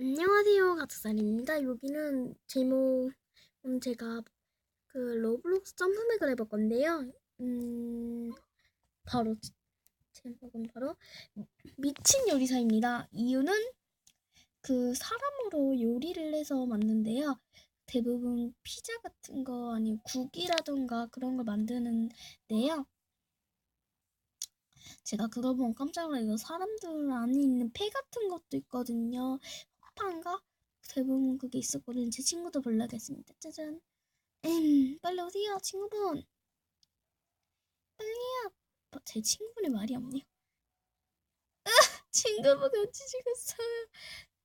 안녕하세요, 가츠살입니다. 여기는 제목, 음, 제가 그 로블록스 점프맥을 해볼 건데요. 음, 바로, 제- 제목은 바로 미친 요리사입니다. 이유는 그 사람으로 요리를 해서 만드는데요. 대부분 피자 같은 거 아니면 국이라던가 그런 걸 만드는데요. 제가 그거 보면 깜짝 놀라요. 사람들 안에 있는 폐 같은 것도 있거든요. 호파인가? 대부분 그게 있었거든요. 제 친구도 불러야겠습니다. 짜잔. 음, 빨리 오세요, 친구분. 빨리요. 어, 제 친구분의 말이 없네요. 으, 친구분 같이 죽었어요.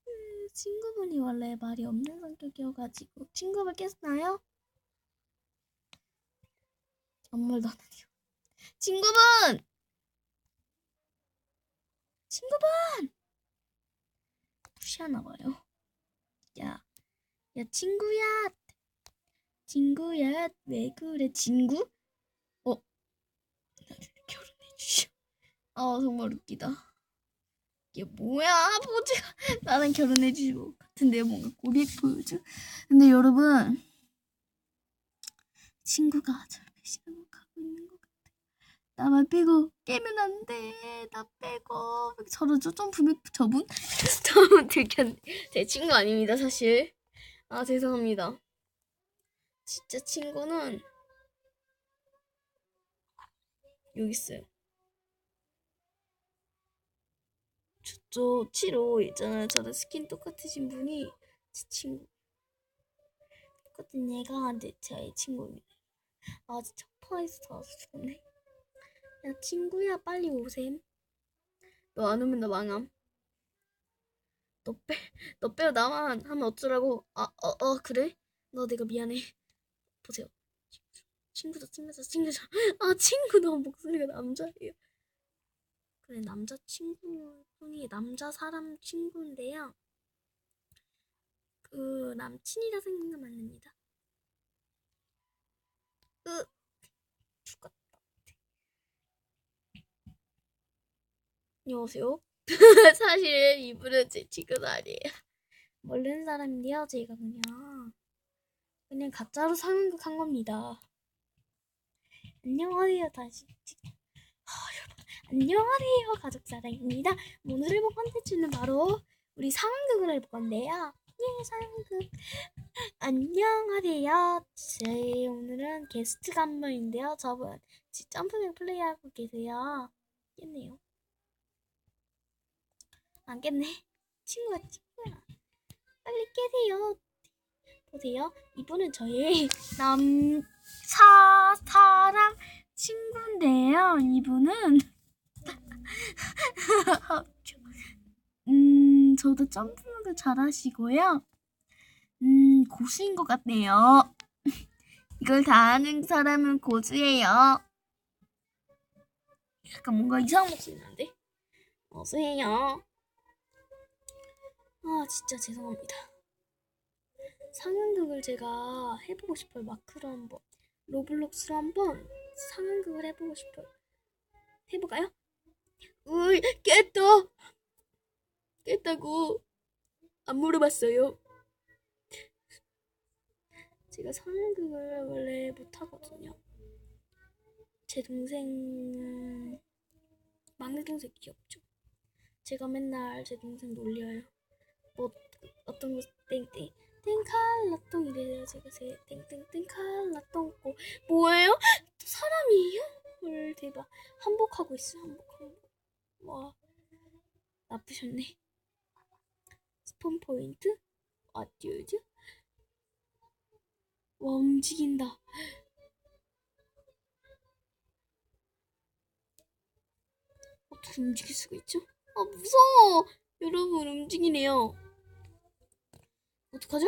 음, 친구분이 원래 말이 없는 성격이어가지고 친구분 깼나요? 아무 말도 안 하네요. 친구분! 친구분! 무시하나 봐요. 야, 야 친구야, 친구야, 왜 그래, 친구? 어, 나를 결혼해 주셔. 아 정말 웃기다. 이게 뭐야, 포즈가 나랑 결혼해 주고 같은데 뭔가 고리 포즈. 근데 여러분, 친구가 것 같아. 나만 빼고 깨면 안 돼. 나 빼고 저러죠 점프백 저분? 저분 들켰네. 제 친구 아닙니다 사실. 아 죄송합니다. 진짜 친구는 여기 있어요. 저쪽 7호 있잖아요. 저랑 스킨 똑같으신 분이 제 친구. 똑같은 얘가 내 제 친구입니다. 아 진짜 파에서 나와서 죽었네. 야 친구야 빨리 오셈. 너 안 오면 나 망함. 너 빼, 너 빼고 나만 하면 어쩌라고. 아, 어, 어, 그래? 너 내가 미안해. 보세요. 친구죠, 친구죠, 친구죠. 아, 친구 너무 목소리가 남자예요. 그래, 남자 친구 분이 남자 사람 친구인데요. 그 남친이라 생각하면 안 됩니다. 으, 죽었다. 안녕하세요. 사실 이분은 제 친구는 아니에요. 모르는 사람인데요. 제가 그냥 그냥 가짜로 상황극 한 겁니다. 안녕하세요. 다시 아, 여러분 안녕하세요. 가족사랑입니다. 오늘 해볼 컨텐츠는 바로 우리 상황극을 해볼 건데요. 예, 상황극. 안녕하세요. 제 오늘은 게스트가 한 분인데요. 저분 지금 점프맨 플레이하고 계세요. 깼네요. 안 깼네. 친구야, 친구야. 빨리 깨세요. 보세요. 이분은 저의 남사 사랑 친구인데요. 이분은 음, 저도 점프를 잘하시고요. 음, 고수인 것 같네요. 이걸 다 아는 사람은 고수예요. 약간 뭔가 이상한 목소리 나는데? 어서해요. 아, 진짜 죄송합니다. 상황극을 제가 해보고 싶어요. 마크로 한번. 로블록스로 한번 상황극을 해보고 싶어요. 해볼까요? 으이, 깼다! 깼다고. 안 물어봤어요. 제가 상황극을 원래 못하거든요. 제 동생은 막내 동생 귀엽죠? 제가 맨날 제 동생 놀려요. 뭐 어떤 거 땡땡 땡칼라똥 이래요 제가 제 땡땡땡 칼라똥 고 뭐예요? 또 사람이에요? 헐 대박 한복하고 있어 한복하고 와 나쁘셨네 스폰 포인트 어디오죠? 와 움직인다 어떻게 움직일 수가 있죠? 아 무서워 여러분 움직이네요 어떡하죠?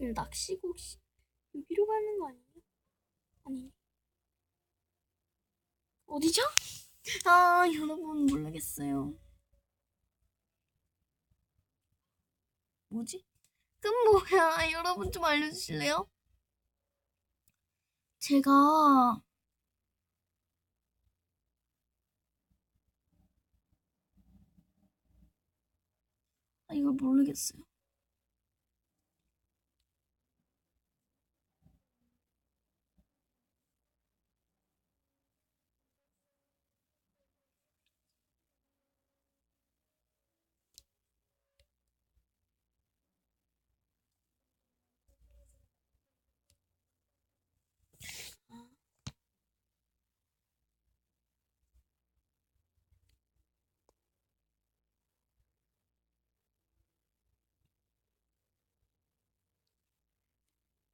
음, 낚시고 혹시 여기로 가는 거 아니에요? 아니네. 어디죠? 아 여러분 모르겠어요. 뭐지? 끈 뭐야? 여러분 좀 알려주실래요? 제가 아, 이걸 모르겠어요.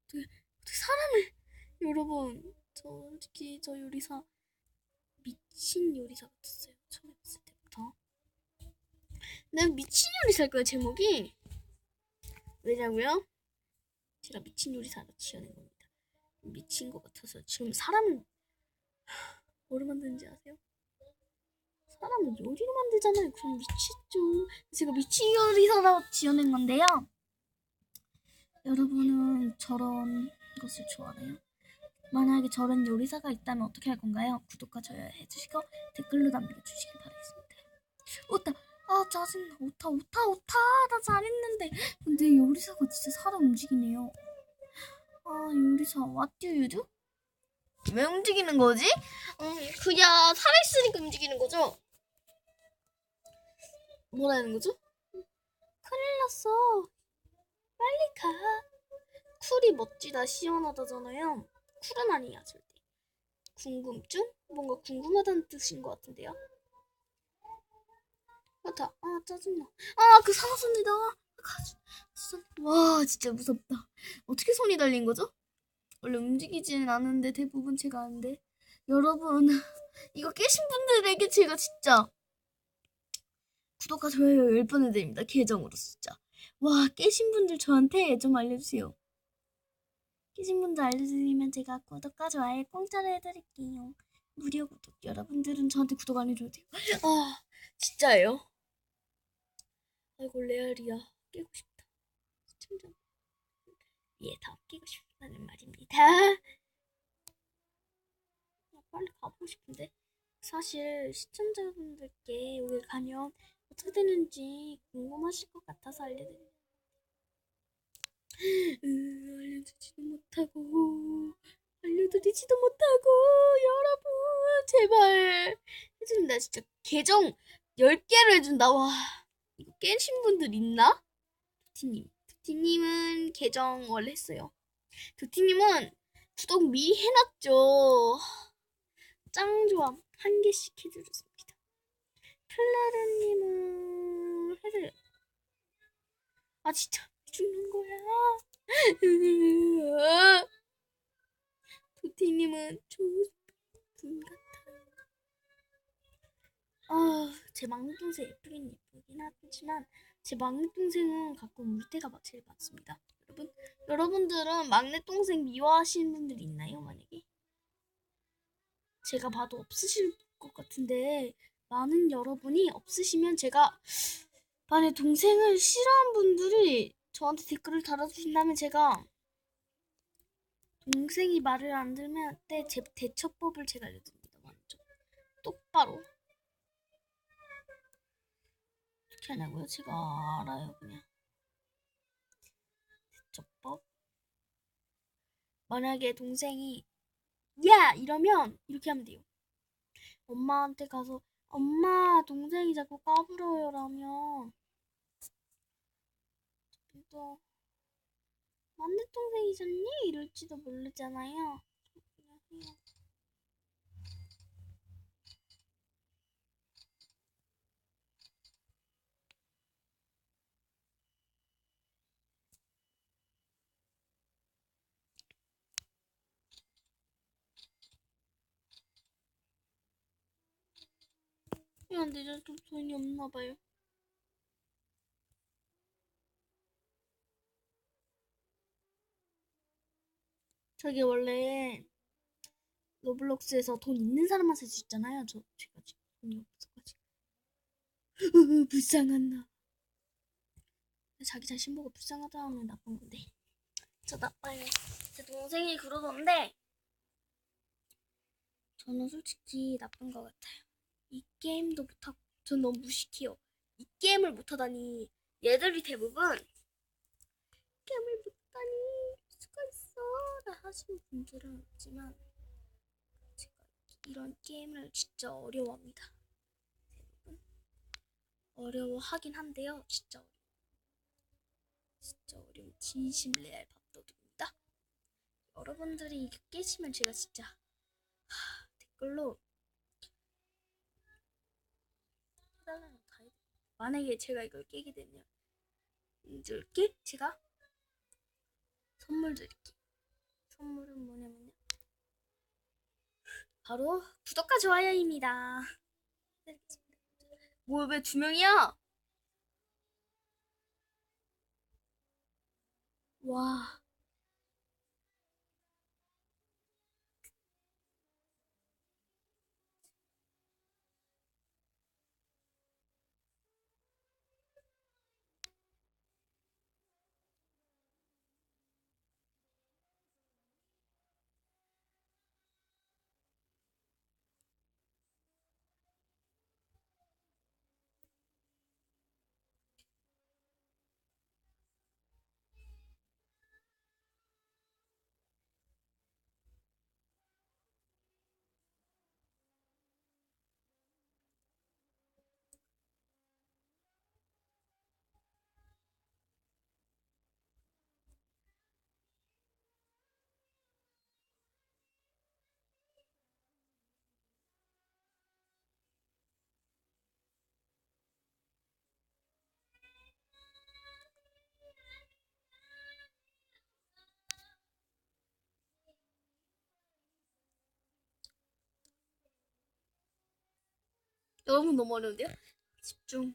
어떻게 사람을 여러분 저 솔직히 저 요리사 미친 요리사 같았어요 처음에 봤을 때부터. 난 미친 요리사일 거야 제목이. 왜냐고요? 제가 미친 요리사로 지어낸 겁니다. 미친 것 같아서 지금 사람을 뭐로 만드는지 아세요? 사람을 요리로 만들잖아요. 그럼 미치죠 제가 미친 요리사라고 지어낸 건데요 여러분은 저런 것을 좋아해요? 만약에 저런 요리사가 있다면 어떻게 할 건가요? 구독과 좋아요 해주시고 댓글로 남겨주시길 바라겠습니다. 오타! 아 짜증나 오타 오타 오타 나 잘했는데 근데 요리사가 진짜 사람 움직이네요. 아 요리사 what do you do? 왜 움직이는 거지? 음, 그냥 살아있으니까 움직이는 거죠? 뭐라는 거죠? 큰일 났어. 빨리 가. 쿨이 멋지다, 시원하다잖아요. 쿨은 아니야, 절대. 궁금증? 뭔가 궁금하다는 뜻인 것 같은데요? 맞다. 아, 짜증나. 아, 그. 진짜. 와, 진짜 무섭다. 어떻게 손이 달린 거죠? 원래 움직이지는 않는데 대부분 제가 아는데. 여러분, 이거 깨신 분들에게 제가 진짜 구독과 좋아요 10번을 드립니다. 계정으로 진짜. 와, 깨신 분들 저한테 좀 알려주세요. 깨신 분들 알려주시면 제가 구독과 좋아요 공짜로 해드릴게요. 무료 구독. 여러분들은 저한테 구독 안 해줘도 돼요. 아, 진짜예요? 아이고, 레알이야. 깨고 싶다. 시청자. 예, 다 깨고 싶다는 말입니다. 아, 빨리 가보고 싶은데. 사실 시청자분들께 여기 가면 어떻게 되는지 궁금하실 것 같아서 알려드려요. 으, 알려주지도 못하고 알려드리지도 못하고 여러분 제발. 해준다 진짜. 계정 10개를 해준다. 와 이거 깨신 분들 있나? 두티님. 두티님은 계정 원래 했어요. 두티님은 구독 미리 해놨죠. 짱 좋아. 한 개씩 해드렸습 니다 플라르님은 해드려 아 진짜 죽는 거야 도티님은 좋은 분 같아요. 아, 제 막내동생 예쁘긴 예쁘긴 하지만 제 막내동생은 가끔 울 때가 막 제일 많습니다. 여러분, 여러분들은 막내동생 미워하시는 분들 있나요? 만약에 제가 봐도 없으실 것 같은데 많은 여러분이 없으시면 제가 만약 동생을 싫어하는 분들이 저한테 댓글을 달아주신다면 제가 동생이 말을 안 들면 때 제 대처법을 제가 알려드립니다. 먼저 똑바로 어떻게 하냐고요? 제가 알아요 그냥 대처법 만약에 동생이 야 이러면 이렇게 하면 돼요. 엄마한테 가서 엄마 동생이 자꾸 까불어요 라면 또 만내 동생이잖니? 이럴지도 모르잖아요. 해요. 야, 근데 저좀 돈이 없나 봐요. 저게 원래 로블록스에서 돈 있는 사람만 살 수 있잖아요. 저 제가 지금 돈이 없어가지고 불쌍한 나. 자기 자신 보고 불쌍하다 하면 나쁜 건데. 저 나빠요. 제 동생이 그러던데 저는 솔직히 나쁜 것 같아요. 이 게임도 못하고 전 너무 무식해요. 이 게임을 못하다니 얘들이 대부분 게임을 못하다니 수가 있어 라 하시는 분들은 있지만 제가 이런 게임을 진짜 어려워합니다. 대부분 어려워하긴 한데요. 진짜 어려워. 진짜 어려운 진심 레알 밥도둑입니다. 여러분들이 이거 깨시면 제가 진짜 하, 댓글로 해달라는 다 해. 만약에 제가 이걸 깨게 되면 이들께 제가 선물 드릴게요. 선물은 뭐냐면요. 바로 구독과 좋아요입니다. 뭐 왜 두 명이야? 와. 여러분 너무 어려운데요? 집중.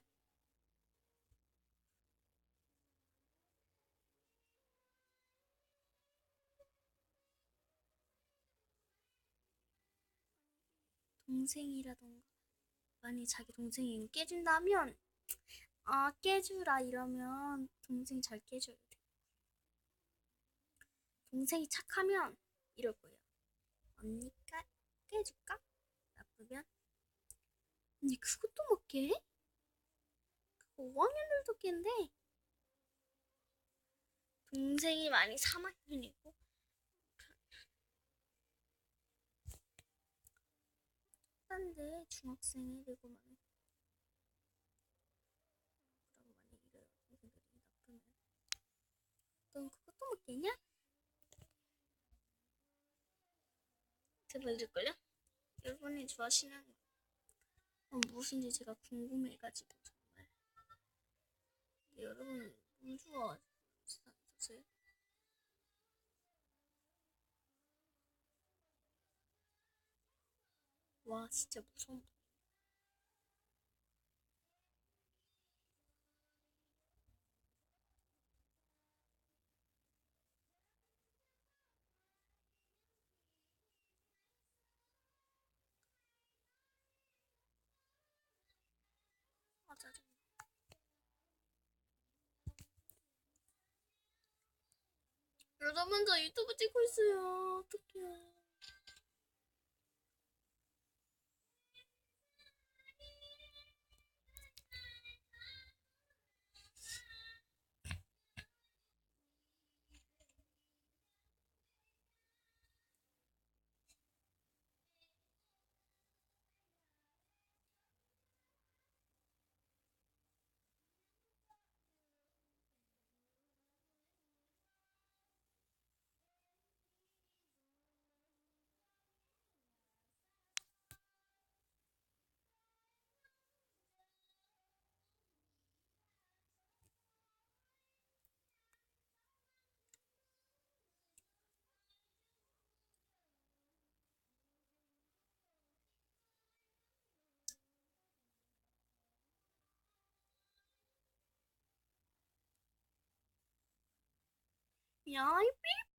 동생이라던가 만약 자기 동생이 깨진다면 아 깨주라 이러면 동생 잘 깨줘야 돼. 동생이 착하면 이럴 거예요. 언니가 깨줄까? 나쁘면 언니 그것도 못 깨? 그거 5학년들도 깬대. 동생이 많이 3학년이고 딴데 중학생이 되고 많이 그러고 많이 이래요. 동생들이 나쁘면 넌 그것도 못 깨냐? 들을걸요? 여러분이 좋아하시는 무엇인지 제가 궁금해가지고 정말 근데 여러분 뭘 좋아하세요? 와 진짜 무서운 여러분 저 유튜브 찍고 있어요. 어떡해 야이 삐삐